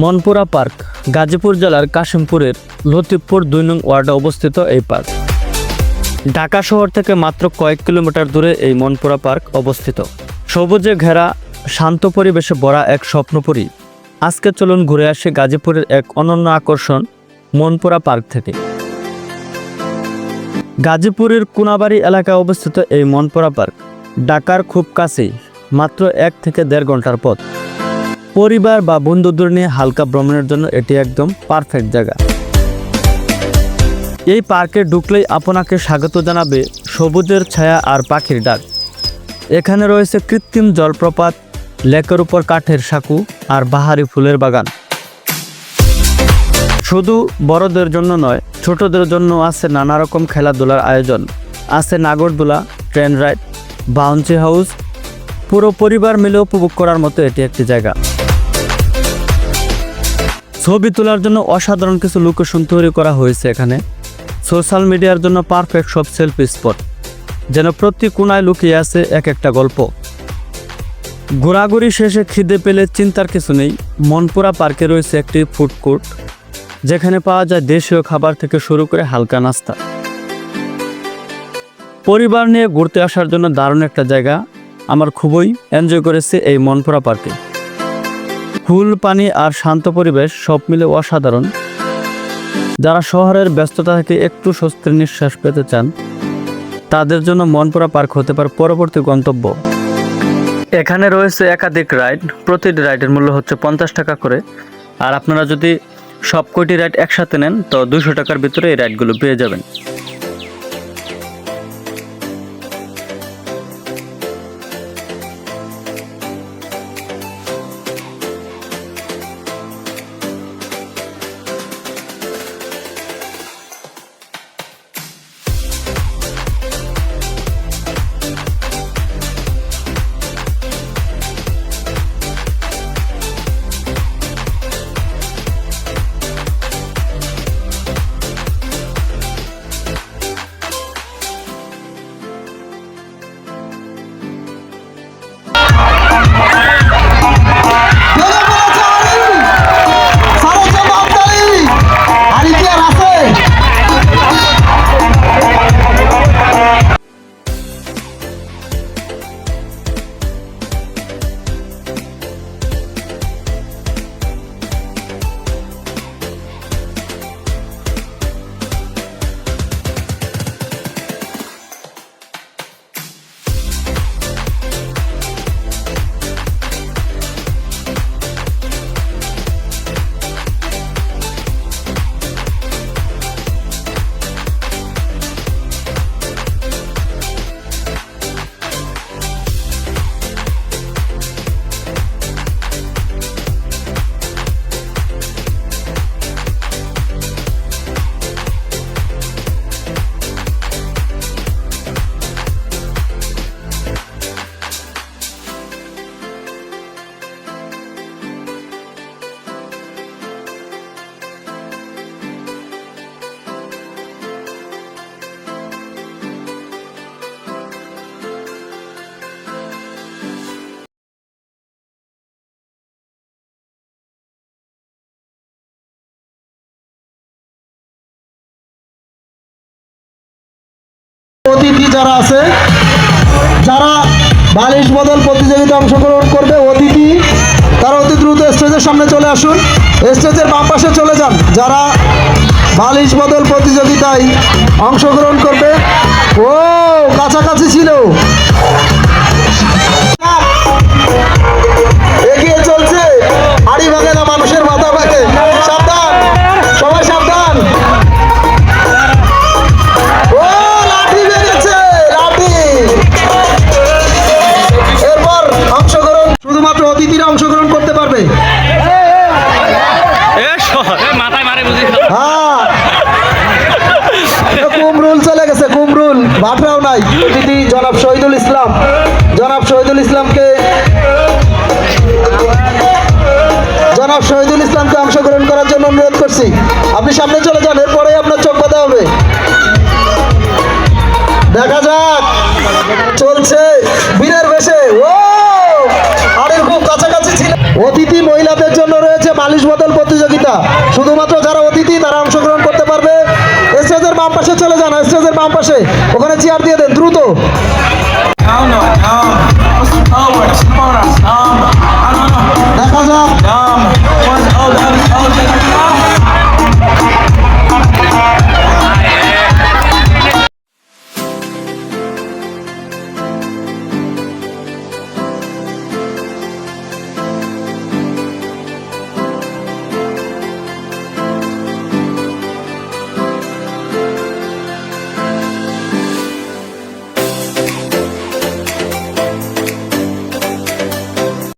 Monpura park, Gazipur জেলার কাশিমপুরের লতিফপুর দুই নং ওয়ার্ডে অবস্থিত এই পার্ক। ঢাকা শহর থেকে মাত্র কয়েক কিলোমিটার দূরে এই মনপুরা পার্ক অবস্থিত। সবুজে ঘেরা, শান্ত পরিবেশে ভরা এক স্বপ্নপুরী। আজকে চলুন ঘুরে আসি গাজীপুরের এক অনন্য আকর্ষণ, মনপুরা পার্ক থেকে। গাজীপুরের কুনাবাড়ি এলাকায় অবস্থিত এই মনপুরা পার্ক ঢাকার খুব কাছেই, মাত্র এক থেকে দেড় ঘণ্টার পথ। পরিবার বা বন্ধুদের নিয়ে হালকা ভ্রমণের জন্য এটি একদম পারফেক্ট জায়গা। এই পার্কে ঢুকলেই আপনাকে স্বাগত জানাবে সবুজের ছায়া আর পাখির ডাক। এখানে রয়েছে কৃত্রিম জলপ্রপাত, লেকের উপর কাঠের সাঁকু আর বাহারি ফুলের বাগান। শুধু বড়দের জন্য নয়, ছোটদের জন্য আছে নানা রকম খেলাধুলার আয়োজন। আছে নাগরদোলা, ট্রেন রাইড, বাউন্সি হাউস। পুরো পরিবার মিলে উপভোগ করার মতো এটি একটি জায়গা। ছবি তোলার জন্য অসাধারণ কিছু লোকেশন তৈরি করা হয়েছে এখানে। সোশ্যাল মিডিয়ার জন্য পারফেক্ট সব সেলফি স্পট যেন প্রতি কোনায় লুকিয়ে আছে এক একটা গল্প। ঘোরাঘুরি শেষে খিদে পেলে চিন্তার কিছু নেই, মনপুরা পার্কে রয়েছে একটি ফুড কোর্ট যেখানে পাওয়া যায় দেশীয় খাবার থেকে শুরু করে হালকা নাস্তা। পরিবার নিয়ে ঘুরতে আসার জন্য দারুণ একটা জায়গা, আমার খুবই এনজয় করেছি এই মনপুরা পার্কে। ফুল, পানি আর শান্ত পরিবেশ সব মিলে অসাধারণ। যারা শহরের ব্যস্ততা থেকে একটু স্বস্তির নিঃশ্বাস পেতে চান, তাদের জন্য মনপুরা পার্ক হতে পারে পরবর্তী গন্তব্য। এখানে রয়েছে একাধিক রাইড, প্রতিটি রাইডের মূল্য হচ্ছে পঞ্চাশ টাকা করে। আর আপনারা যদি সব কয়টি রাইড একসাথে নেন, তো দুশো টাকার ভিতরে এই রাইডগুলো পেয়ে যাবেন। যারা আছে, যারা বালিশ বদল প্রতিযোগিতা অংশগ্রহণ করবে, অতিথি, তারা অতি দ্রুত স্টেজের সামনে চলে আসুন। স্টেজের বাম পাশে চলে যান। যারা বালিশ বদল প্রতিযোগিতায় অংশগ্রহণ করবে, ও, কাছাকাছি ছিল। ভাটরাও অতিথি জনাব শহীদুল ইসলাম। জনাব শহীদুল ইসলামকে জনাব শহীদুল ইসলামকে অংশগ্রহণ করার জন্য অনুরোধ করছি। আপনি সামনে চলে যান এরপরে আপনার চোখ বাঁধা হবে। দেখা যাক, চলছে বীরের বেশে। ও আরে খুব কাছাকাছি ছিল। অতিথি মহিলাদের জন্য রয়েছে বালিশ বদল প্রতিযোগিতা। শুধুমাত্র যারা অতিথি, তারা অংশগ্রহণ স্টেজের বাম পাশে চলে যান স্টেজের বাম পাশে ওখানে চেয়ার দিয়ে দেন দ্রুত।